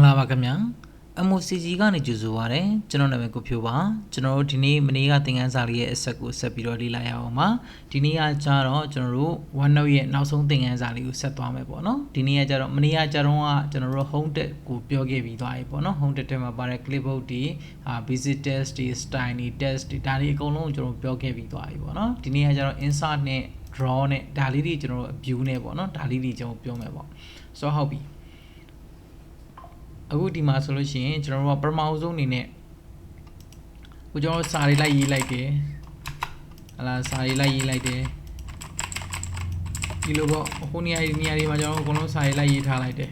္ဂလာပါခင်ဗျာ MOCG ကနေကြိုဆိုပါရစေကျွန်တော်နာမည်ကိုဖြိုးပါကျွန်တော်တို့ဒီနေ့မနေ့ကသင်ခန်းစာလေးရဲ့အဆက်ကိုဆက်ပြီးတော့လေ့လာရအောင်ပါဒီနေ့ကကျတော့ကျွန်တော်တို့ OneNote ရဲ့နောက်ဆုံးသင်ခန်းစာလေးကိုဆက်သွားမယ်ပေါ့နော်ဒီနေ့ကကျတော့မနေ့ကကျတော့ကကျွန်တော်တို့ home tab ကိုပြောခဲ့ပြီးသွားပြီပေါ့နော် home tab ထဲမှာပါတဲ့ clipboard တွေအာ visit test တွေ style တွေ test တွေဒါတွေအကုန်လုံးကိုကျွန်တော်ပြောခဲ့ပြီးသွားပြီပေါ့နော်ဒီနေ့ကကျတော့ insert နဲ့ draw နဲ့ဒါလေးတွေကျွန်တော်တို့ view နဲ့ပေါ့နော်ဒါလေးတွေကျွန်တော်ပြောမယ်ပေါ့ဆိုတော့ဟုတ်ပြီ အခုဒီမှာဆိုလို့ရှိရင်ကျွန်တော်တို့ကပထမဆုံးအနေနဲ့ကိုကျွန်တော်စာတွေလိုက်ရေးလိုက်တယ်ဟလာစာတွေလိုက်ရေးလိုက်တယ်ဒီလိုပေါ့ဟိုနေရာဒီနေရာတွေမှာကျွန်တော်တို့အကုန်လုံးစာတွေလိုက်ရေးထားလိုက်တယ်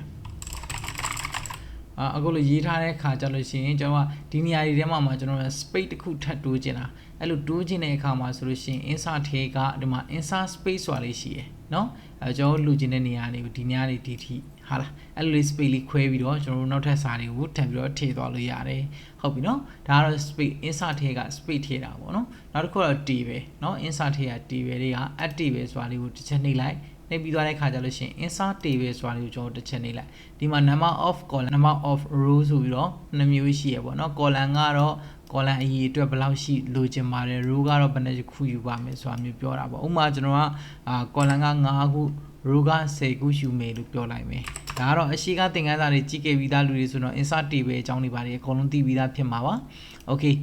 အာအခုလိုရေးထားတဲ့ခါကြလို့ရှိရင်ကျွန်တော်ကဒီနေရာတွေထဲမှာမှာကျွန်တော်က space တစ်ခုထပ်တိုးချင်တာအဲ့လိုတိုးချင်တဲ့အခါမှာဆိုလို့ရှိရင် insert ထဲကဒီမှာ insert space ဆိုတာလေးရှိရယ်เนาะအဲကျွန်တော်လူချင်တဲ့နေရာလေးကိုဒီနေရာလေးဒီထိ ဟာလားအဲ့လိုလေး space လေးခွဲပြီးတော့ကျွန်တော်တို့နောက်ထပ်စာတွေကိုထပ်ပြီးတော့ထည့်သွားလို့ရတယ်ဟုတ်ပြီနော်ဒါကတော့ space insert ထဲက space ထည့်တာပေါ့နော်နောက်တစ်ခုကတော့ t ပဲเนาะ insert ထဲက t ပဲလေးက active ပဲဆိုတာလေးကိုတစ်ချက်နှိပ်လိုက်နှိပ်ပြီးသွားတဲ့ခါကျလို့ရှိရင် insert table ဆိုတာလေးကိုကျွန်တော်တစ်ချက်နှိပ်လိုက်ဒီမှာ number of column number of row ဆိုပြီးတော့နှစ်မျိုးရှိရပေါ့နော် column ကတော့ column အရေးအတွက်ဘယ်လောက်ရှိလိုချင်ပါတယ် row ကတော့ဘယ်နှခုယူပါမယ်ဆိုတာမျိုးပြောတာပေါ့ဥပမာကျွန်တော်ကအာ column က9ခု row က10ခုယူမယ်လို့ပြောလိုက်မယ်ဒါကတော့အရှိကသင်ခန်းစာတွေကြည့်ခဲ့ပြီးသားလူတွေဆိုတော့ insert table အကြောင်းတွေပါတယ်အကုန်လုံးသိပြီးသားဖြစ်မှာပါ okay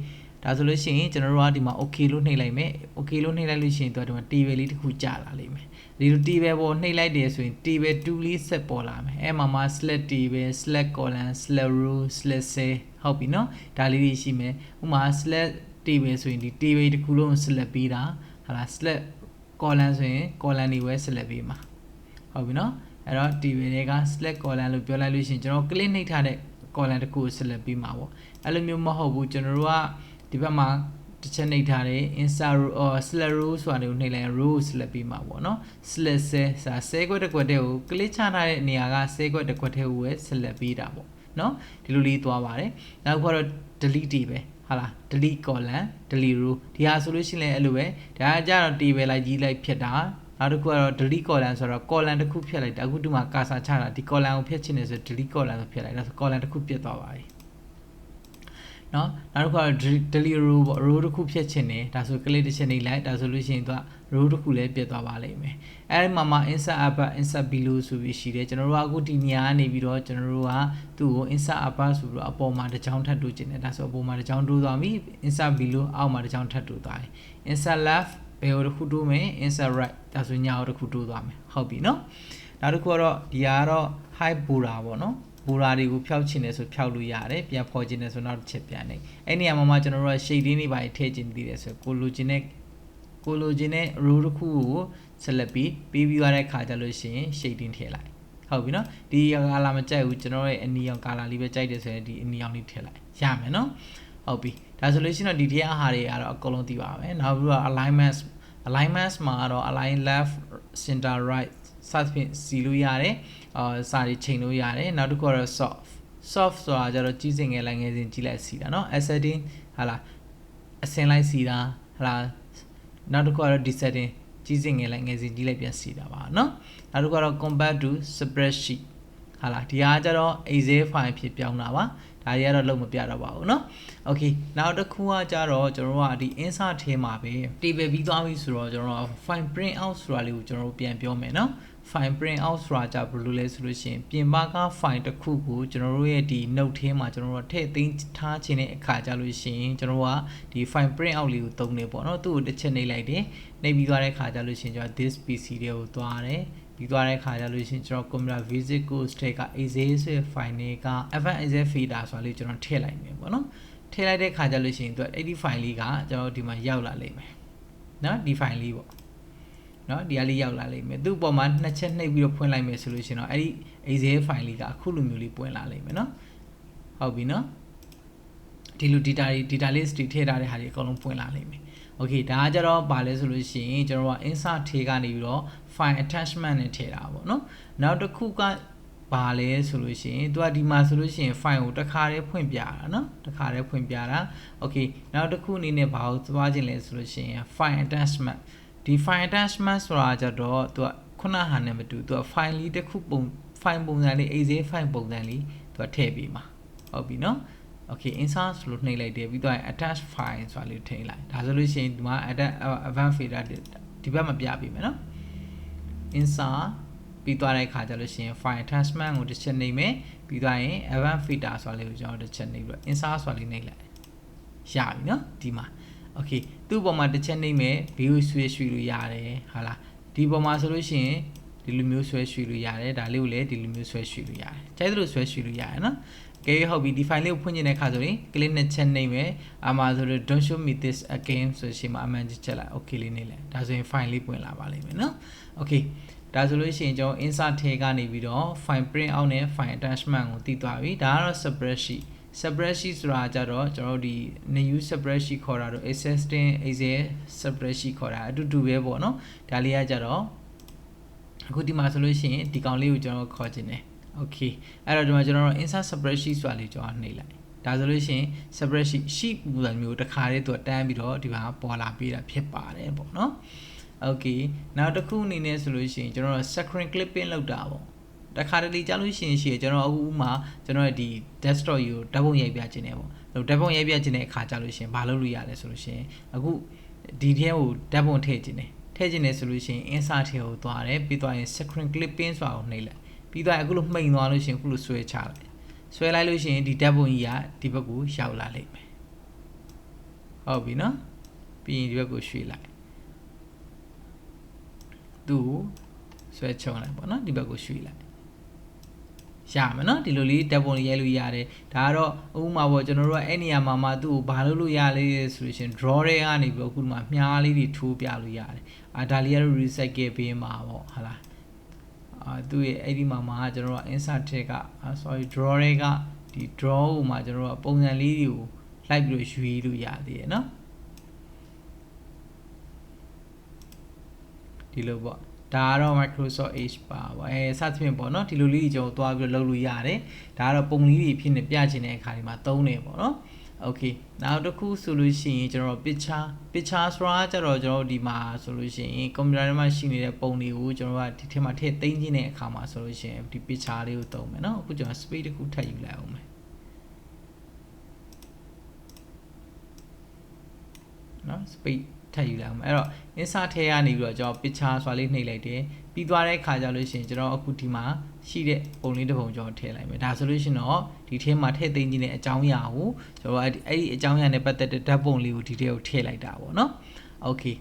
ဒါဆိုလို့ရှိရင်ကျွန်တော်တို့ကဒီမှာ okay လို့နှိပ်လိုက်မယ် okay လို့နှိပ်လိုက်လို့ရှိရင်တော့ဒီမှာ table လေးတစ်ခုကြာလာလိမ့်မယ်ဒီလို table ပေါ်နှိပ်လိုက်တယ်ဆိုရင် table 2လေးဆက်ပေါ်လာမယ်အဲမှာမှာ select table select column select row select cell ဟုတ်ပြီနော်ဒါလေးတွေရှိမယ်ဥပမာ select table ဆိုရင်ဒီ table တစ်ခုလုံး select ပေးတာဟာလား select column ဆိုရင် column တွေပဲ select ပေးမှာ ဟုတ်ပြီနော်အဲ့တော့ table တွေက select column လို့ပြောလိုက်လို့ရှိရင်ကျွန်တော် click နှိပ်ထားတဲ့ column တစ်ခုကို select ပေးမှာပေါ့အဲ့လိုမျိုးမဟုတ်ဘူးကျွန်တော်တို့ကဒီဘက်မှာတစ်ချက်နှိပ်ထားတယ် insert row or select row ဆိုတာကိုနှိပ်လိုက် row ကို select ပြီးမှာပေါ့နော် select cell ဆိုတာ cell ခွက်တစ်ခွက်တည်းကို click ချထားတဲ့နေရာက cell ခွက်တစ်ခွက်တည်းကိုပဲ select ပြီးတာပေါ့နော်ဒီလိုလေးသွားပါတယ်နောက်တစ်ခုကတော့ delete တွေပဲဟာလား delete column delete row ဒီဟာဆိုလို့ရှိရင်လည်းအဲ့လိုပဲဒါကကြတော့ table လိုက်ကြီးလိုက်ဖြစ်တာ နောက်တစ်ခုကတော့ delete column ဆိုတော့ column တစ်ခုဖြတ်လိုက်တာအခုဒီမှာ cursor ချတာဒီ column ကိုဖြတ်ချင်တယ်ဆို delete column ဆိုဖြတ်လိုက်ဒါဆို column တစ်ခုပြတ်သွားပါပြီနော်နောက်တစ်ခုက delete row ပေါ့ row တစ်ခုဖြတ်ချင်တယ်ဒါဆို click တစ်ချက်နှိပ်လိုက်ဒါဆိုလို့ရှိရင်သူက row တစ်ခုလည်းပြတ်သွားပါလိမ့်မယ်အဲဒီမှာမှာ insert upper insert below ဆိုပြီးရှိတယ်ကျွန်တော်တို့ကအခုဒီနေရာကနေပြီးတော့ကျွန်တော်တို့ကသူ့ကို insert upper ဆိုပြီးတော့အပေါ်မှာတစ်ချောင်းထပ်တိုးချင်တယ်ဒါဆိုအပေါ်မှာတစ်ချောင်းတိုးသွားပြီ insert below အောက်မှာတစ်ချောင်းထပ်တိုးသွားတယ် insert left ဘယ်ဟိုတစ်ခုတိုးမယ် insert right ဒါဆိုညာဟိုတစ်ခုတိုးသွားမယ်ဟုတ်ပြီနော်နောက်တစ်ခုကတော့ဒီဟာကတော့ high border ပေါ့နော်ဘူရာတွေကိုဖျောက်ချင်တယ်ဆိုဖျောက်လို့ရတယ်ပြန်ဖော်ချင်တယ်ဆိုနောက်တစ်ချက်ပြန်နေအဲ့နေရာမှာမှကျွန်တော်တို့က shade လေးတွေပါထည့်ချင်သေးတယ်ဆိုကိုလိုချင်တဲ့ကိုလိုချင်တဲ့ row တစ်ခုကို select ပြီးပြီးပြီးသွားတဲ့ခါကျလို့ရှိရင် shading ထည့်လိုက်ဟုတ်ပြီနော်ဒီကာလာမကြိုက်ဘူးကျွန်တော်ရဲ့အနီရောင်ကာလာလေးပဲကြိုက်တယ်ဆိုရင်ဒီအနီရောင်လေးထည့်လိုက်ရမယ်နော်ဟုတ်ပြီ ဒါဆိုလို့ရှိရင်တော့ဒီထဲအဟာတွေကတော့အကုန်လုံးသိပါမယ်နောက်ပြီးတော့ alignment alignment မှာတော့ align left center right စသဖြင့်စီလို့ရတယ်အာစာတွေချိန်လို့ရတယ်နောက်တစ်ခုကတော့ soft soft ဆိုတာကျတော့ကြီးစင်ငယ်လိုက်ငယ်စင်ကြီးလိုက်စီတာเนาะ ascending ဟာလားအစင်လိုက်စီတာဟာလားနောက်တစ်ခုကတော့ descending ကြီးစင်ငယ်လိုက်ငယ်စင်ကြီးလိုက်ပြန်စီတာပါเนาะနောက်တစ်ခုကတော့ compare to spreadsheet ဟာလားဒီဟာကျတော့ excel file ဖြစ်ပြောင်းတာပါ ဒါတွေကတော့လုံးမပြတော့ပါဘူးเนาะ okay နောက်တစ်ခုကကြတော့ကျွန်တော်တို့ကဒီ insert ထဲမှာပဲ table ပြီးသွားပြီဆိုတော့ကျွန်တော်တို့ file print out ဆိုတာလေးကိုကျွန်တော်တို့ပြန်ပြောမယ်เนาะ file print out ဆိုတာကြဘယ်လိုလဲဆိုလို့ရှိရင်ပြင်ပက file တစ်ခုကိုကျွန်တော်တို့ရဲ့ဒီ note ထဲမှာကျွန်တော်တို့ထည့်သိမ်းထားခြင်းတဲ့အခါကြလို့ရှိရင်ကျွန်တော်တို့ကဒီ file print out လေးကိုသုံးနေပေါ့เนาะသူ့ကိုတစ်ချက်နှိပ်လိုက်တယ်နှိပ်ပြီးသွားတဲ့အခါကြလို့ရှိရင်ကျွန်တော် this pc တွေကိုသွားတယ် ပြီးသွားတဲ့ခါကျလို့ရှိရင်ကျွန်တော် computer visit course ထဲက easy ဆိုတဲ့ file တွေက advanced feeder ဆိုတာလေးကျွန်တော်ထည့်လိုက်မယ်ပေါ့နော်ထည့်လိုက်တဲ့ခါကျလို့ရှိရင်သူအဲ့ဒီ file လေးကကျွန်တော်ဒီမှာရောက်လာလိမ့်မယ်နော်ဒီ file လေးပေါ့နော်ဒီအလေးရောက်လာလိမ့်မယ်သူ့ပေါ်မှာနှစ်ချက်နှိပ်ပြီးတော့ဖွင့်လိုက်မယ်ဆိုလို့ရှိရင်တော့အဲ့ဒီ easy file လေးကအခုလိုမျိုးလေးပွင့်လာလိမ့်မယ်နော်ဟုတ်ပြီနော်ဒီလို data တွေ data list တွေထည့်ထားတဲ့ဟာတွေအကုန်လုံးပွင့်လာလိမ့်မယ် okay ဒါကကြတော့ပါလဲဆိုလို့ရှိရင်ကျွန်တော်က insert ထေကနေပြီးတော့ file attachment နဲ့ထည့်တာပေါ့နော်နောက်တစ်ခုကဘာလဲဆိုလို့ရှိရင်သူကဒီမှာဆိုလို့ရှိရင် file ကိုတစ်ခါတည်းဖွင့်ပြတာเนาะတစ်ခါတည်းဖွင့်ပြတာ okay နောက်တစ်ခုအနေနဲ့ဘာကိုသွားခြင်းလဲဆိုလို့ရှိရင် file attachment ဒီ file attachment ဆိုတာကြတော့သူကခုနဟာနဲ့မတူသူက file လေးတစ်ခုပုံ file ပုံစံလေး exe file ပုံစံလေးသူကထည့်ပေးမှာဟုတ်ပြီနော် okay insert ဆိုလို့နှိပ်လိုက်တယ်ပြီးတော့ attach file ဆိုတာလေးထိလိုက်ဒါဆိုလို့ရှိရင်ဒီမှာ attach advanced filter ဒီဘက်မှာပြပေးမယ်နော် insert ပြီးသွားတဲ့အခါကျလို့ရှိရင် file attachment ကိုတစ်ချက်နှိပ်မယ်ပြီးသွားရင် advanced filter ဆိုတာလေးကိုကျွန်တော်တစ်ချက်နှိပ်ပြီးတော့ insert ဆိုတာလေးနှိပ်လိုက်ရပြီနော်ဒီမှာ okay သူ့ပေါ်မှာတစ်ချက်နှိပ်မယ် view switch ရွှေ့လို့ရတယ်ဟာလားဒီပေါ်မှာဆိုလို့ရှိရင် ဒီလိုမျိုးဆွဲရွှေ့လို့ရတယ်ဒါလေးကိုလည်းဒီလိုမျိုးဆွဲရွှေ့လို့ရတယ်ကျဲသလိုဆွဲရွှေ့လို့ရတယ်နော်ကဲဟုတ်ပြီဒီ file လေးကိုဖွင့်ချင်တဲ့အခါဆိုရင် click နဲ့ချက်နှိပ်မယ်အမှာဆိုလို့ don't show me this again ဆိုရှင်မှာအမှန်ကြီးချက်လိုက် okay လေးနေလိုက်ဒါဆိုရင် file လေးပွင့်လာပါလိမ့်မယ်နော် okay ဒါဆိုလို့ရှိရင်ကျွန်တော် insert ထဲကနေပြီးတော့ file print out နဲ့ file attachment ကိုတည်သွားပြီဒါကတော့ spreadsheet spreadsheet ဆိုတာကြတော့ကျွန်တော်တို့ဒီ new spreadsheet ခေါ်တာတော့ existing excel spreadsheet ခေါ်တာအတူတူပဲပေါ့နော်ဒါလေးကကြတော့ အခုဒီမှာဆိုလို့ရှိရင်ဒီကောင်လေးကိုကျွန်တော်ခေါ်ခြင်းတယ် okay အဲ့တော့ဒီမှာကျွန်တော်တို့ insert spreadsheet ဆိုတာလေးကျွန်တော်နှိပ်လိုက်ဒါဆိုလို့ရှိရင် spreadsheet sheet ပုံစံမျိုးတစ်ခါလေးသူတန်းပြီးတော့ဒီမှာပေါ်လာပေးတာဖြစ်ပါတယ်ပေါ့နော် okay နောက်တစ်ခုအနေနဲ့ဆိုလို့ရှိရင်ကျွန်တော်တို့ screen clipping လောက်တာပေါ့တခါတလေကြားလို့ရှိရင်ရှိရကျွန်တော်အခုဥမာကျွန်တော်ဒီ desktop ကိုဓာတ်ပုံရိုက်ပြခြင်းနေပေါ့ဓာတ်ပုံရိုက်ပြခြင်းတဲ့အခါကြားလို့ရှိရင်မလုပ်လို့ရတယ်ဆိုလို့ရှိရင်အခုဒီထဲကိုဓာတ်ပုံထည့်ခြင်းနေ ထည့်ခြင်းနေဆိုလို့ရှိရင် insert ထဲကိုသွားတယ်ပြီးသွားရင် screen clipping ဆိုတာကိုနှိပ်လိုက်ပြီးသွားအခုလို့မှိန်သွားလို့ရှိရင်အခုလို့ဆွဲချလိုက်ဆွဲလိုက်လို့ရှိရင်ဒီဓာတ်ပုံကြီးကဒီဘက်ကိုရောက်လာလိမ့်မယ်ဟုတ်ပြီနော်ပြီးရင်ဒီဘက်ကိုရွှေ့လိုက်သူ့ဆွဲချုံလိုက်ပေါ့နော်ဒီဘက်ကိုရွှေ့လိုက် ရမယ်နော်ဒီလိုလေးတက်ပုံလေးရိုက်လို့ရတယ်ဒါကတော့ဥပမာပေါ့ကျွန်တော်တို့ကအဲ့နေရာမှာမှသူ့ကိုဘာလုပ်လို့ရလဲဆိုလို့ရှင် draw တွေကနေပြီးတော့အခုမှမြားလေးတွေထိုးပြလို့ရတယ်အာဒါလေးကတော့ recycle ပေးမှာပေါ့ဟာလားအာသူ့ရဲ့အဲ့ဒီမှာမှာကျွန်တော်တို့က insert ထက်က sorry draw တွေကဒီ draw ကိုမှကျွန်တော်တို့ကပုံစံလေးတွေကိုလိုက်ပြီးတော့ရွေးလို့ရသေးတယ်နော်ဒီလိုပေါ့ ဒါကတော့ Microsoft Edge ပါပေါ့အဲစသဖြင့်ပေါ့နော်ဒီလိုလေးကြီးကျွန်တော်သွားပြီးတော့လုပ်လို့ရတယ်ဒါကတော့ပုံလေးတွေဖြစ်နေပြချင်တဲ့အခါဒီမှာသုံးတယ်ပေါ့နော် okay နောက်တစ်ခုဆိုလို့ရှိရင်ကျွန်တော် picture picture ဆိုတာကျတော့ကျွန်တော်ဒီမှာဆိုလို့ရှိရင်ကွန်ပျူတာထဲမှာရှိနေတဲ့ပုံတွေကိုကျွန်တော်ကဒီထဲမှာထည့်သိမ်းခြင်းတဲ့အခါမှာဆိုလို့ရှိရင်ဒီ picture လေးကိုသုံးမယ်เนาะအခုကျွန်တော် space တစ်ခုထပ်ယူလိုက်အောင်မယ်เนาะ space ထပ်ယူလိုက်အောင်အဲ့တော့ insert ထဲကနေပြီးတော့ကျွန်တော် picture ဆိုတာလေးနှိပ်လိုက်တယ်ပြီးသွားတဲ့ခါကျလို့ရှိရင်ကျွန်တော်အခုဒီမှာရှိတဲ့ပုံလေးတစ်ပုံကျွန်တော်ထည့်လိုက်မယ်ဒါဆိုလို့ရှိရင်တော့ဒီထဲမှာထည့်သိမ်းခြင်းတဲ့အကြောင်းအရာကိုကျွန်တော်အဲ့ဒီအဲ့ဒီအကြောင်းအရာနဲ့ပတ်သက်တဲ့ဓာတ်ပုံလေးကိုဒီထဲကိုထည့်လိုက်တာပေါ့နော် okay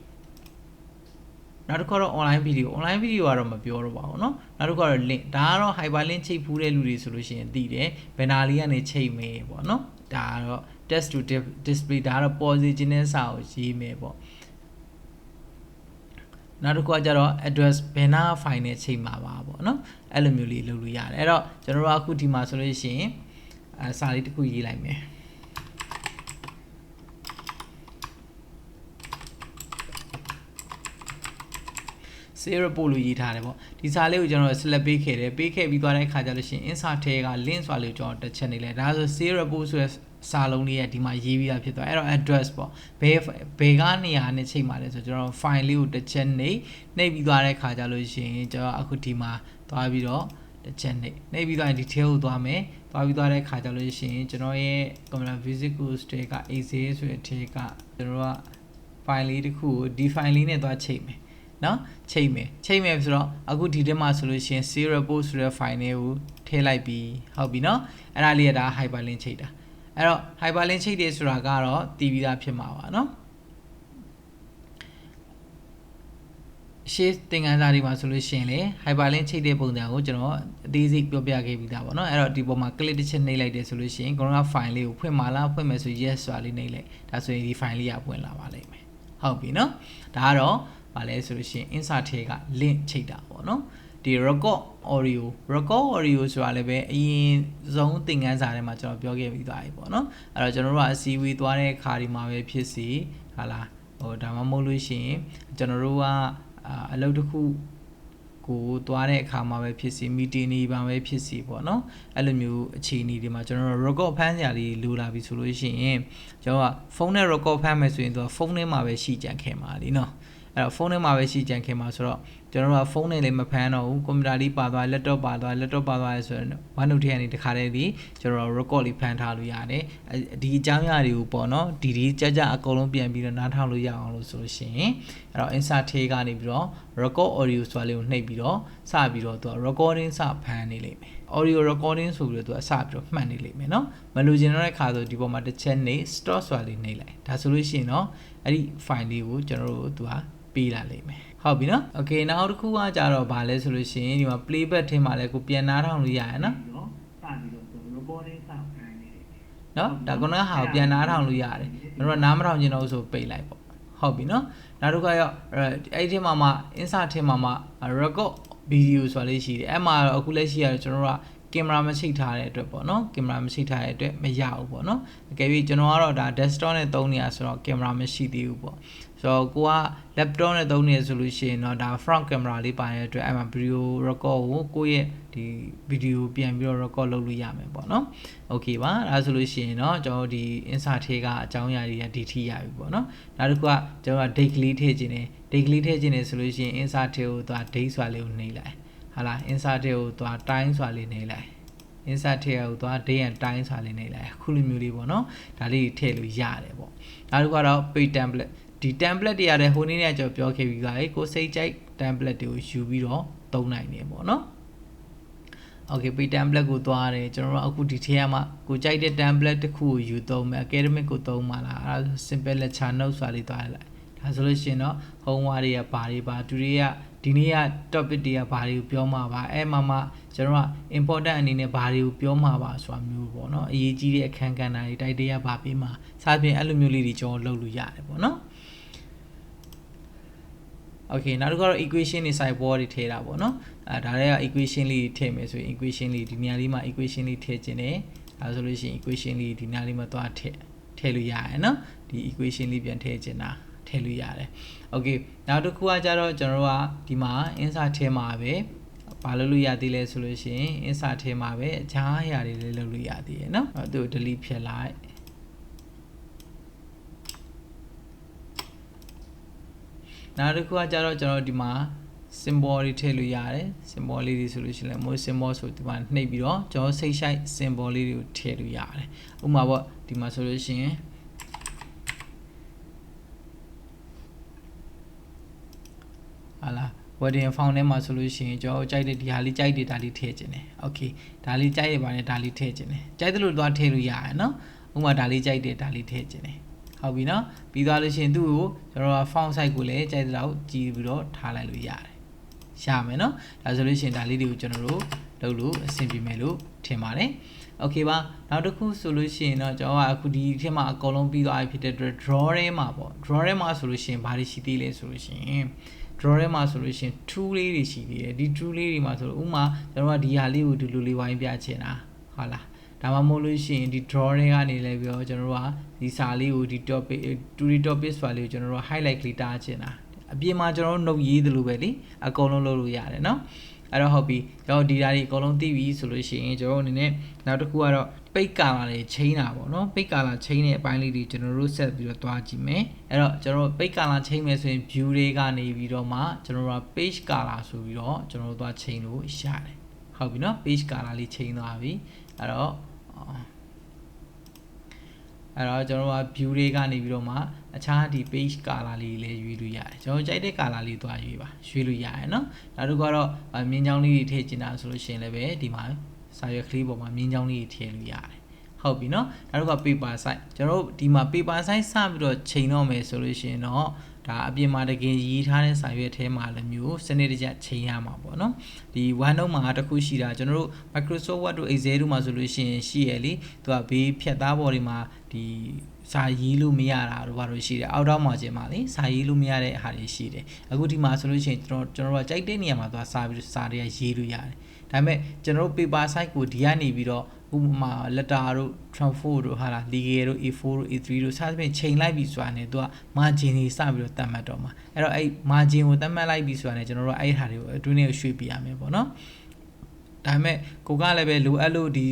နောက်တစ်ခါတော့ online video online video ကတော့မပြောတော့ပါဘူးเนาะနောက်တစ်ခါတော့ link ဒါကတော့ hyperlink ချိတ်ဖူးတဲ့လူတွေဆိုလို့ရှိရင်သိတယ်ဘယ်နာလေးကနေချိတ်မယ်ပေါ့เนาะဒါကတော့ test to display ဒါကတော့ပေါ်စီခြင်းတဲ့စာကိုရေးမယ်ပေါ့ နောက်တစ်ခုကကျတော့ address ဘယ်နာ file နဲ့ချိန်မှာပါပေါ့နော်အဲ့လိုမျိုးလေးလုပ်လို့ရတယ်အဲ့တော့ကျွန်တော်တို့အခုဒီမှာဆိုလို့ရှိရင်အဲစာလေးတစ်ခုရေးလိုက်မယ် ဆေးရပို့လို့ရေးထားတယ်ပေါ့ဒီစာလေးကိုကျွန်တော် select ပေးခဲ့တယ်ပေးခဲ့ပြီးသွားတဲ့အခါကျလို့ရှိရင် insert ထဲက link ဆိုတာလေးကိုကျွန်တော်တစ်ချက်နေလဲဒါဆိုဆေးရပို့ဆိုရယ်စာလုံးလေးရဲ့ဒီမှာရေးပြီးသားဖြစ်သွားအဲ့တော့ address ပေါ့ဘယ်ဘယ်ကနေရာနဲ့ချိန်ပါလဲဆိုကျွန်တော် file လေးကိုတစ်ချက်နှိပ်နှိပ်ပြီးသွားတဲ့ခါကြလို့ရှိရင်ကျွန်တော်အခုဒီမှာသွားပြီးတော့တစ်ချက်နှိပ်နှိပ်ပြီးသွားရင် detail ကိုသွားမယ်သွားပြီးသွားတဲ့ခါကြလို့ရှိရင်ကျွန်တော်ရဲ့ computer physical state က exe ဆိုတဲ့ tag ကကျွန်တော်က file လေးတစ်ခုကိုဒီ file လေးနဲ့သွားချိန်မယ် နော်ချိန်မယ်ချိန်မယ်ဆိုတော့အခုဒီတက်မှာဆိုလို့ရှိရင် C report ဆိုတဲ့ file လေးကိုထည့်လိုက်ပြီးဟုတ်ပြီနော်အဲ့ဒါလေးကဒါ hyperlink ချိန်တာအဲ့တော့ hyperlink ချိန်တယ်ဆိုတာကတော့တည်ပြီးသားဖြစ်မှာပါနော်ရှေ့သင်ခန်းစာတွေမှာဆိုလို့ရှိရင်လေ hyperlink ချိန်တဲ့ပုံစံကိုကျွန်တော်အသေးစိတ်ပြောပြခဲ့ပြီးသားပေါ့နော်အဲ့တော့ဒီပုံမှာ click တစ်ချက်နှိပ်လိုက်တယ်ဆိုလို့ရှိရင်ကျွန်တော်က file လေးကိုဖွင့်မှာလားဖွင့်မယ်ဆို yes ဆိုတာလေးနှိပ်လိုက်ဒါဆိုရင်ဒီ file လေးကဝင်လာပါလိမ့်မယ်ဟုတ်ပြီနော်ဒါကတော့ ဗာလဲဆိုလို့ရှိရင် insert ထဲက link ချိန်တာပေါ့နော်ဒီ record audio record audio ဆိုတာလည်းပဲအရင်ဆုံးသင်ခန်းစာထဲမှာကျွန်တော်ပြောခဲ့ပြီးသားပြီပေါ့နော်အဲ့တော့ကျွန်တော်တို့ကအစည်းအဝေးသွားတဲ့အခါဒီမှာပဲဖြစ်စီဟာလားဟိုဒါမှမဟုတ်လို့ရှိရင်ကျွန်တော်တို့ကအလုပ်တစ်ခုကိုသွားတဲ့အခါမှာပဲဖြစ်စီ meeting တွေပါပဲဖြစ်စီပေါ့နော်အဲ့လိုမျိုးအခြေအနေတွေမှာကျွန်တော်တို့ record ဖမ်းစရာတွေလိုလာပြီဆိုလို့ရှိရင်ကျွန်တော်ကဖုန်းနဲ့ record ဖမ်းမယ်ဆိုရင်သူကဖုန်းထဲမှာပဲရှိကြံခဲ့မှာလीနော် အဲ့တော့ဖုန်းထဲမှာပဲရှိကြံခဲ့မှာဆိုတော့ ကျွန်တော်တို့ကဖုန်းနဲ့လည်းမဖမ်းတော့ဘူးကွန်ပျူတာလေးပါသွား laptop ပါသွား laptop ပါသွားရဆိုရင် OneNote ထဲကနေတခါတည်းဒီကျွန်တော် record လေးဖမ်းထားလို့ရတယ်အဲဒီအကြောင်းအရာတွေကိုပေါ့နော်ဒီဒီကြကြအကုန်လုံးပြန်ပြီးတော့နားထောင်လို့ရအောင်လို့ဆိုလို့ရှိရင်အဲ့တော့ insert ထဲကနေပြီးတော့ record audio ဆိုတာလေးကိုနှိပ်ပြီးတော့စပြီးတော့သူက recording စဖမ်းနေလိမ့်မယ် audio recording ဆိုပြီးတော့သူကစပြီးတော့မှတ်နေလိမ့်မယ်เนาะမလိုချင်တော့တဲ့ခါဆိုဒီပေါ်မှာတစ်ချက်နေ store ဆိုတာလေးနှိပ်လိုက်ဒါဆိုလို့ရှိရင်เนาะအဲ့ဒီ file လေးကိုကျွန်တော်တို့သူက ပေးလာလိမ့်မယ်ဟုတ်ပြီเนาะ okay နောက်တစ်ခုကကြတော့ဗာလဲဆိုလို့ရှိရင်ဒီမှာ playback ထဲမှာလဲကိုပြန်နားထောင်လို့ရတယ်เนาะ စပြီးတော့ recording စခိုင်းနေတယ် เนาะဒါကုန်းကဟာကိုပြန်နားထောင်လို့ရတယ်ကျွန်တော်ကနားမထောင်ချင်တော့ဘူးဆိုပိတ်လိုက်ပေါ့ဟုတ်ပြီเนาะနောက်တစ်ခါရောအဲ့ဒီထဲမှာမှ insert ထဲမှာမှ record video ဆိုတာလေးရှိတယ်အဲ့မှာတော့အခုလက်ရှိရတယ်ကျွန်တော်တို့ကကင်မရာမချိတ်ထားတဲ့အတွက်ပေါ့နော်ကင်မရာမချိတ်ထားတဲ့အတွက်မရဘူးပေါ့နော်အကယ်၍ကျွန်တော်ကတော့ဒါ desktop နဲ့သုံးနေရဆိုတော့ကင်မရာမရှိသေးဘူးပေါ့ ဆိုတော့ကိုက laptop နဲ့သုံးနေရဆိုလို့ရှိရင်တော့ဒါ front camera လေးပါတဲ့အတွက်အဲ့မှာ video record ကိုကိုယ့်ရဲ့ဒီ video ပြန်ပြီးတော့ record လုပ်လို့ရမယ်ပေါ့နော် okay ပါဒါဆိုလို့ရှိရင်တော့ကျွန်တော်ဒီ insert ထဲကအကြောင်းအရာတွေကဒီထိရပြီပေါ့နော်နောက်တစ်ခုကကျွန်တော်က date ကလေးထည့်ခြင်းတယ် date ကလေးထည့်ခြင်းတယ်ဆိုလို့ရှိရင် insert ထဲကိုသွား date ဆိုတာလေးကိုနှိပ်လိုက်ဟာလား insert ထဲကိုသွား time ဆိုတာလေးနှိပ်လိုက် insert ထဲကိုသွား day and time ဆိုတာလေးနှိပ်လိုက်အခုလိုမျိုးလေးပေါ့နော်ဒါလေးထည့်လို့ရတယ်ပေါ့နောက်တစ်ခုကတော့ page template ဒီ template တွေရတယ်ဟိုနေ့ကကျွန်တော်ပြောခဲ့ပြီးသားလေကိုစိတ်ကြိုက် template တွေကိုယူပြီးတော့သုံးနိုင်တယ်ပေါ့နော် okay page template ကိုသွားရတယ်ကျွန်တော်တို့အခုဒီထဲမှာကိုကြိုက်တဲ့ template တစ်ခုကိုယူသုံးမယ် academic ကိုသုံးပါလားအဲဒါ simple lecture note ဆိုတာလေးသွားလိုက်ဒါဆိုလို့ရှိရင်တော့ homework တွေကဘာတွေပါသူတွေကဒီနေ့က topic တွေကဘာတွေကိုပြောမှာပါအဲမှာမှကျွန်တော်က important အနေနဲ့ဘာတွေကိုပြောမှာပါဆိုတာမျိုးပေါ့နော်အရေးကြီးတဲ့အခန်းကဏ္ဍတွေတိုက်တရားဘာပေးမှာစသဖြင့်အဲ့လိုမျိုးလေးတွေကျွန်တော်လုပ်လို့ရတယ်ပေါ့နော် okay နောက်တစ်ခုကတော့ equation တွေ side board တွေထည့်တာပေါ့နော်အဲဒါတွေက equation လေးထည့်မယ်ဆိုရင် equation လေးဒီနေရာလေးမှာ equation လေးထည့်ခြင်းတယ်ဒါဆိုလို့ရှိရင် equation လေးဒီနေရာလေးမှာသွားထည့်ထည့်လို့ရတယ်နော်ဒီ equation လေးပြန်ထည့်ခြင်းတာထည့်လို့ရတယ် okay နောက်တစ်ခုကကြတော့ကျွန်တော်တို့ကဒီမှာ insert ထဲမှာပဲဘာလုပ်လို့ရသေးလဲဆိုလို့ရှိရင် insert ထဲမှာပဲအခြားအရာတွေလည်းလုပ်လို့ရသေးတယ်နော်သူ delete ဖြစ်လိုက် နောက်တစ်ခုကကြတော့ကျွန်တော်ဒီမှာ symbol တွေထည့်လို့ရတယ် symbol လေးတွေဆိုလို့ရှိရင်မိုး symbol ဆိုဒီမှာနှိပ်ပြီးတော့ကျွန်တော်စိတ်ရှိုက် symbol လေးတွေကိုထည့်လို့ရတယ်ဥပမာပေါ့ဒီမှာဆိုလို့ရှိရင်ဟာလား wedding font ထဲမှာဆိုလို့ရှိရင်ကျွန်တော်ကြိုက်တဲ့ဒီဟာလေးကြိုက်တဲ့ဒါလေးထည့်ခြင်းတယ် okay ဒါလေးကြိုက်ရပါတယ်ဒါလေးထည့်ခြင်းတယ်ကြိုက်တယ်လို့သွားထည့်လို့ရတယ်နော်ဥပမာဒါလေးကြိုက်တယ်ဒါလေးထည့်ခြင်းတယ် ဟုတ်ပြီနော်ပြီးသွားလို့ရှိရင်သူ့ကိုကျွန်တော်က font size ကိုလည်းကြိုက်တဲ့လောက်ကြီးပြီးတော့ထားလိုက်လို့ရတယ်ရမယ်နော်ဒါဆိုလို့ရှိရင်ဒါလေးတွေကိုကျွန်တော်တို့လုပ်လို့အဆင်ပြေမယ်လို့ထင်ပါတယ်โอเคပါနောက်တစ်ခုဆိုလို့ရှိရင်တော့ကျွန်တော်ကအခုဒီအထက်မှာအကုန်လုံးပြီးသွားပြီဖြစ်တဲ့အတွက် draw ထဲမှာပေါ့ draw ထဲမှာဆိုလို့ရှိရင်ဘာတွေရှိသေးလဲဆိုလို့ရှိရင် draw ထဲမှာဆိုလို့ရှိရင် tool လေးတွေရှိသေးတယ်ဒီ tool လေးတွေမှာဆိုတော့ဥမာကျွန်တော်ကဒီဟာလေးကိုဒီလိုလေးဝိုင်းပြချင်တာဟုတ်လား ဒါမှမဟုတ်လို့ရှိရင်ဒီ draw တွေကနေလည်းပြီးတော့ကျွန်တော်တို့ကဒီစာလေးကိုဒီ topic 2 topic ဆိုတာလေးကိုကျွန်တော်တို့ highlight ကလေးတားချင်တာအပြင်မှာကျွန်တော်တို့ note ရေးသလိုပဲလေအကုန်လုံးလုပ်လို့ရတယ်เนาะအဲ့တော့ဟုတ်ပြီကျွန်တော်ဒီဓာတ်တွေအကုန်လုံးသိပြီဆိုလို့ရှိရင်ကျွန်တော်အနေနဲ့နောက်တစ်ခုကတော့ပိတ်ကာလာတွေချိန်တာပေါ့နော်ပိတ်ကာလာချိန်တဲ့အပိုင်းလေးတွေကျွန်တော်တို့ဆက်ပြီးတော့တွားကြည့်မယ်အဲ့တော့ကျွန်တော်ပိတ်ကာလာချိန်မယ်ဆိုရင် view တွေကနေပြီးတော့မှကျွန်တော်တို့က page color ဆိုပြီးတော့ကျွန်တော်တို့တွားချိန်လို့ရတယ်ဟုတ်ပြီနော် page color လေးချိန်သွားပြီအဲ့တော့ အဲ့တော့ကျွန်တော်တို့က view တွေကနေပြီးတော့မှအခြားဒီ page color လေးလည်းရွေးလို့ရတယ်ကျွန်တော်ကြိုက်တဲ့ color လေးသွားရွေးပါရွေးလို့ရတယ်เนาะနောက်တစ်ခုကတော့မြင်းချောင်းလေးတွေထည့်ချင်တာဆိုလို့ရှိရင်လည်းပဲဒီမှာစာရွက်ကလေးပေါ်မှာမြင်းချောင်းလေးတွေထည့်လို့ရတယ်ဟုတ်ပြီเนาะနောက်တစ်ခုက paper size ကျွန်တော်တို့ဒီမှာ paper size စပြီးတော့ချိန်တော့မယ်ဆိုလို့ရှိရင်တော့ ဒါအပြင်မှာတကယ်ရေးထားတဲ့စာရွက်ထဲမှာလည်းမျိုးစနစ်တကျချိန်ရမှာပေါ့နော်ဒီ OneNote မှာတစ်ခုရှိတာကျွန်တော်တို့ Microsoft Word တို့ Excel တို့မှာဆိုလို့ရှိရင်ရှိရလေသူကဘေးဖြတ်သားပေါ်တွေမှာဒီစာရေးလို့မရတာတို့ဘာလို့ရှိတယ်အောက်တော့မှာကျင်ပါလေစာရေးလို့မရတဲ့ဟာတွေရှိတယ်အခုဒီမှာဆိုလို့ရှိရင်ကျွန်တော်ကျွန်တော်တို့ကကြိုက်တဲ့နေရာမှာသွားစာပြီးစာတွေကရေးလို့ရတယ်ဒါပေမဲ့ကျွန်တော်တို့ paper size ကိုဒီကနေပြီးတော့ ဥပမာ letter တို့ transfer တို့ဟာလား legal တို့ A4 တို့ A3 တို့စသဖြင့်ချိန်လိုက်ပြီဆိုတာ ਨੇ သူက margin တွေစပြီးတော့တတ်မှတ်တော့မှာအဲ့တော့အဲ့ margin ကိုတတ်မှတ်လိုက်ပြီဆိုတာ ਨੇ ကျွန်တော်တို့အဲ့ဟာတွေကိုအတွင်းထဲကိုရွှေ့ပြရမယ်ပေါ့နော်ဒါပေမဲ့ကိုကလည်းပဲလိုအပ်လို့ဒီ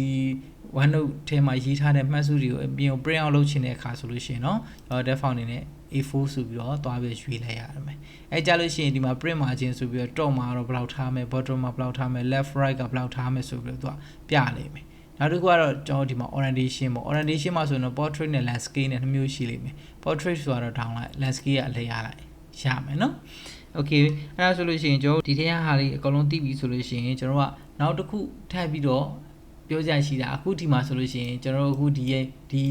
OneNote ထဲမှာရေးထားတဲ့မှတ်စုတွေကိုအပြင်ကို print out လုပ်ချင်တဲ့အခါဆိုလို့ရှိရင်เนาะကျွန်တော် default အနေနဲ့ A4 ဆိုပြီးတော့သွားပြီးရွေးလိုက်ရတယ်မယ်အဲကြလို့ရှိရင်ဒီမှာ print margin ဆိုပြီးတော့ top မှာတော့ဘယ်လောက်ထားမယ် bottom မှာဘယ်လောက်ထားမယ် left right ကဘယ်လောက်ထားမယ်ဆိုပြီးတော့သူကပြလိမ့်မယ် နောက်တစ်ခုကတော့ကျွန်တော်ဒီမှာ orientation ပေါ့ orientation မှာဆိုရင်တော့ portrait နဲ့ landscape နဲ့နှစ်မျိုးရှိလိမ့်မယ် portrait ဆိုတော့ down လိုက် landscape ကအလဲရလိုက်ရမယ်နော် okay အဲ့ဒါဆိုလို့ရှိရင်ကျွန်တော်ဒီထက်ဟာလေးအကုန်လုံးသိပြီဆိုလို့ရှိရင်ကျွန်တော်ကနောက်တစ်ခုထပ်ပြီးတော့ပြောကြရှိတာအခုဒီမှာဆိုလို့ရှိရင်ကျွန်တော်တို့အခုဒီရဲ့ဒီ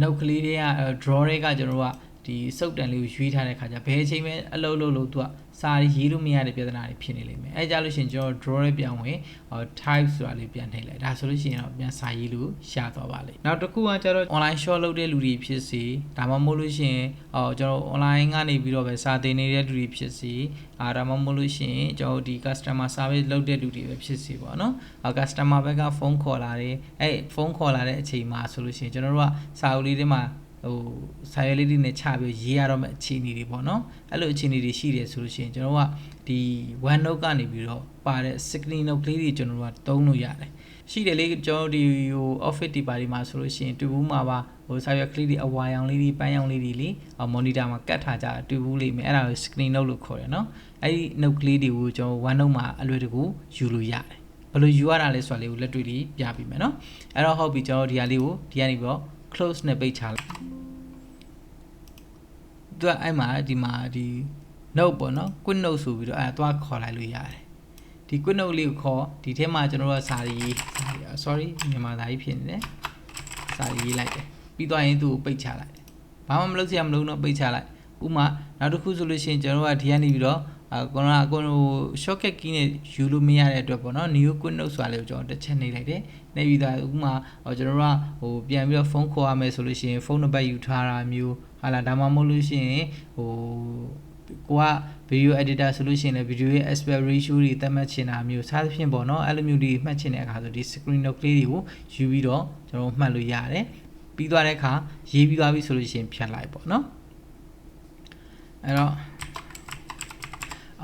note ကလေးတွေက draw တွေကကျွန်တော်တို့က ဒီစုပ်တန်လေးကိုရွေးထားတဲ့ခါကျဘယ်အချိန်ပဲအလုပ်လုပ်လို့သူကစာရေးလို့မရတဲ့ပြဿနာတွေဖြစ်နေလိမ့်မယ်အဲကြလို့ရှိရင်ကျွန်တော် draw ရဲ့ပြန်ဝင် type ဆိုတာလေးပြန်ထိလိုက်ဒါဆိုလို့ရှိရင်တော့ပြန်စာရေးလို့ရှာသွားပါလိမ့်နောက်တစ်ခုကကျတော့ online shop လုပ်တဲ့လူတွေဖြစ်စီဒါမှမဟုတ်လို့ရှိရင်အော်ကျွန်တော် online ကနေပြီးတော့ပဲစာသင်နေတဲ့လူတွေဖြစ်စီအာဒါမှမဟုတ်လို့ရှိရင်ကျွန်တော်ဒီ customer service လုပ်တဲ့လူတွေပဲဖြစ်စီပေါ့နော်အာ customer ဘက်ကဖုန်းခေါ်လာတယ်အဲဖုန်းခေါ်လာတဲ့အချိန်မှာဆိုလို့ရှိရင်ကျွန်တော်တို့ကစာအုပ်လေးတွေမှာ ဟိုစာရွက်လေးတွေနဲ့ချပြီးရေးရတော့မယ့်အခြေအနေတွေပေါ့နော်အဲ့လိုအခြေအနေတွေရှိတယ်ဆိုလို့ရှိရင်ကျွန်တော်ကဒီ OneNote ကနေပြီးတော့ပါတဲ့ screen note ကလေးတွေကျွန်တော်တို့ကသုံးလို့ရတယ်ရှိတယ်လေကျွန်တော်ဒီဟို office ဒီပါဒီမှာဆိုလို့ရှိရင်တူဘူးမှာပါဟိုစာရွက်ကလေးတွေအဝါရောင်လေးတွေပန်းရောင်လေးတွေလေ monitor မှာကတ်ထားကြတူဘူးလေးမယ်အဲ့ဒါကို screen note လို့ခေါ်တယ်နော်အဲ့ဒီ note ကလေးတွေကိုကျွန်တော် OneNote မှာအလွယ်တကူယူလို့ရတယ်ဘယ်လိုယူရတာလဲဆိုတာလေးကိုလက်တွေ့လေးပြပေးမယ်နော်အဲ့တော့ဟုတ်ပြီကျွန်တော်ဒီဟာလေးကိုဒီကနေပြီးတော့ close နဲ့ပိတ်ချလိုက်သူကအဲ့မှာဒီမှာဒီ note ပေါ့နော် quick note ဆိုပြီးတော့အဲ့ဒါသွားခေါ်လိုက်လို့ရတယ်ဒီ quick note လေးကိုခေါ်ဒီထဲမှာကျွန်တော်တို့ကစာရေးစာရေး sorry မြန်မာသားကြီးဖြစ်နေတယ်စာရေးလိုက်တယ်ပြီးသွားရင်သူ့ကိုပိတ်ချလိုက်တယ်ဘာမှမလုပ်စရာမလိုတော့ပိတ်ချလိုက်ဥမာနောက်တစ်ခုဆိုလို့ရှိရင်ကျွန်တော်တို့ကဒီကနေပြီးတော့ အကောကအကောဟို shortcut key နဲ့ယူလို့မရတဲ့အတွက်ပေါ့နော် new quick note ဆိုတာလေးကိုကျွန်တော်တစ်ချက်နှိပ်လိုက်တယ်နှိပ်ပြီးသားဥမာကျွန်တော်တို့ကဟိုပြန်ပြီးတော့ဖုန်းခေါ်ရမယ်ဆိုလို့ရှိရင်ဖုန်းနံပါတ်ယူထားတာမျိုးဟာလာဒါမှမဟုတ်လို့ရှိရင်ဟိုကိုက video editor ဆိုလို့ရှိရင်လည်း video ရဲ့ aspect ratio တွေသတ်မှတ်ချင်တာမျိုးစသဖြင့်ပေါ့နော်အဲ့လိုမျိုးတွေမှတ်ချင်တဲ့အခါဆိုဒီ screen note ကလေးတွေကိုယူပြီးတော့ကျွန်တော်မှတ်လို့ရတယ်ပြီးသွားတဲ့အခါရေးပြီးသွားပြီဆိုလို့ရှိရင်ဖြတ်လိုက်ပေါ့နော်အဲ့တော့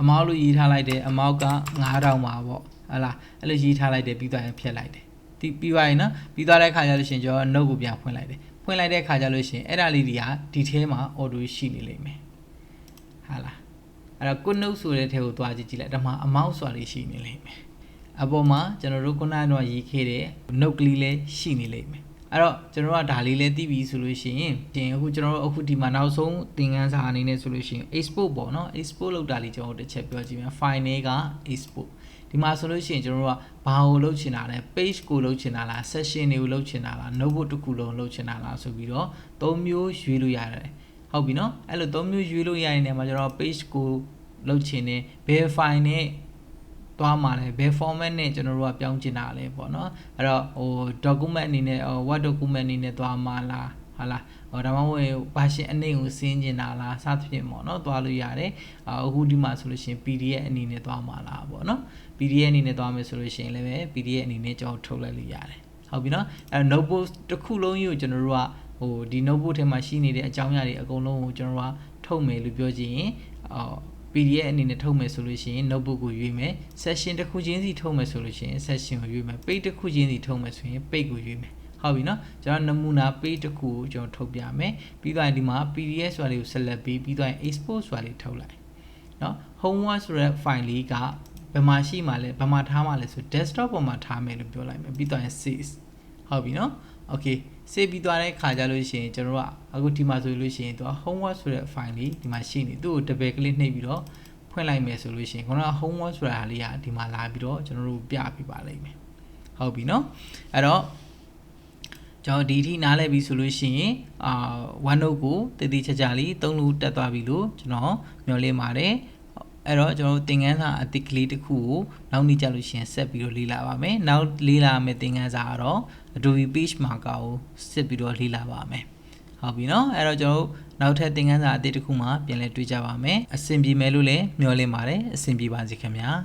အမောက်လို့ရေးထားလိုက်တယ်အမောက်က9000ပါပေါ့ဟလာအဲ့လိုရေးထားလိုက်တယ်ပြီးသွားရင်ဖြတ်လိုက်တယ်ဒီပြီးသွားရင်နော်ပြီးသွားတဲ့အခါကျလို့ရှိရင်ကျွန်တော် note ကိုပြန်ဖွင့်လိုက်တယ်ဖွင့်လိုက်တဲ့အခါကျလို့ရှိရင်အဲ့ဒါလေးတွေကဒီထဲမှာ auto ရှိနေလိမ့်မယ်ဟာလားအဲ့တော့ good note ဆိုတဲ့ထဲကိုသွားကြည့်ကြည့်လိုက်ဒါမှ amount ဆိုတာလေးရှိနေလိမ့်မယ်အပေါ်မှာကျွန်တော်တို့ခုနကတော့ရေးခဲ့တဲ့ note ကလေးလည်းရှိနေလိမ့်မယ် အဲ့တော့ကျွန်တော်တို့ကဒါလေးလည်းသိပြီဆိုလို့ရှိရင်တင်အခုကျွန်တော်တို့အခုဒီမှာနောက်ဆုံးသင်ခန်းစာအနေနဲ့ဆိုလို့ရှိရင် export ပေါ့နော် export လောက်တာလေးကျွန်တော်တို့တစ်ချက်ပြောကြည့်မယ် file တွေက export ဒီမှာဆိုလို့ရှိရင်ကျွန်တော်တို့ကဘာကိုလုပ်ချင်တာလဲ page ကိုလုပ်ချင်တာလား session တွေကိုလုပ်ချင်တာလား notebook တစ်ခုလုံးလုပ်ချင်တာလားဆိုပြီးတော့သုံးမျိုးရွေးလို့ရတယ်ဟုတ်ပြီနော်အဲ့လိုသုံးမျိုးရွေးလို့ရရင်လည်းမှာကျွန်တော် page ကိုလုပ်ချင်တယ်ဘယ် file နဲ့ သွားမှာလဲဘယ် format နဲ့ကျွန်တော်တို့ကပြောင်းချင်တာလဲပေါ့နော်အဲ့တော့ဟို document အနေနဲ့ word document အနေနဲ့သွားမှာလားဟာလားဟောဒါမှမဟုတ်ဘာရှင်အနေကိုစင်းကျင်တာလားစသဖြင့်ပေါ့နော်သွားလို့ရတယ်အခုဒီမှာဆိုလို့ရှိရင် PDF အနေနဲ့သွားမှာလားပေါ့နော် PDF အနေနဲ့သွားမယ်ဆိုလို့ရှိရင်လည်းပဲ PDF အနေနဲ့ကျွန်တော်ထုတ်လိုက်လို့ရတယ်ဟုတ်ပြီနော်အဲ notebook တစ်ခုလုံးကြီးကိုကျွန်တော်တို့ကဟိုဒီ notebook ထဲမှာရှိနေတဲ့အကြောင်းအရာတွေအကုန်လုံးကိုကျွန်တော်တို့ကထုတ်မယ်လို့ပြောချင်ရင်အော် PDF အနေနဲ့ထုတ်မယ်ဆိုလို့ရှိရင် notebook ကိုရွေးမယ် session တစ်ခုချင်းစီထုတ်မယ်ဆိုလို့ရှိရင် session ကိုရွေးမယ် page တစ်ခုချင်းစီထုတ်မယ်ဆိုရင် page ကိုရွေးမယ်ဟုတ်ပြီနော်ကျွန်တော်နမူနာ page တစ်ခုကိုကျွန်တော်ထုတ်ပြမယ်ပြီးတော့ဒီမှာ PDF ဆိုတာလေးကို select ပြီးပြီးတော့ export ဆိုတာလေးထုတ်လိုက်နော် homework ဆိုတဲ့ file လေးကဘယ်မှာရှိမှလဲဘယ်မှာထားမှလဲဆို desktop ပေါ်မှာထားမယ်လို့ပြောလိုက်မယ်ပြီးတော့ save ဟုတ်ပြီနော် okay save ပြီးသွားတဲ့ခါကြလို့ရှိရင်ကျွန်တော်တို့ကအခုဒီမှာဆိုလို့ရှိရင်သူက homework ဆိုတဲ့ file လေးဒီမှာရှိနေသူ့ကို double click နှိပ်ပြီးတော့ဖွင့်လိုက်မယ်ဆိုလို့ရှိရင်ခုနက homework ဆိုတာဟာလေးကဒီမှာလာပြီးတော့ကျွန်တော်တို့ပြပြပါလိမ့်မယ်ဟုတ်ပြီနော်အဲ့တော့ကျွန်တော်ဒီထိနားလည်ပြီဆိုလို့ရှိရင်အာ OneNote ကိုတည်တည်ချာချာလေးသုံးလို့တက်သွားပြီလို့ကျွန်တော်မျှော်လင့်ပါတယ် အဲ့တော့ကျွန်တော်တို့သင်ခန်းစာအသစ်ကလေးတစ်ခုကိုနောက်နေ့ကျလို့ရှိရင်ဆက်ပြီးတော့လေ့လာပါမယ်။နောက်လေ့လာမယ့်သင်ခန်းစာကတော့ Adobe Page Marker ကိုဆက်ပြီးတော့လေ့လာပါမယ်။ဟုတ်ပြီနော်။အဲ့တော့ကျွန်တော်တို့နောက်ထပ်သင်ခန်းစာအသစ်တစ်ခုမှပြန်လည်တွေ့ကြပါမယ်။အဆင်ပြေမယ်လို့လည်းမျှော်လင့်ပါတယ်။အဆင်ပြေပါစေခင်ဗျာ။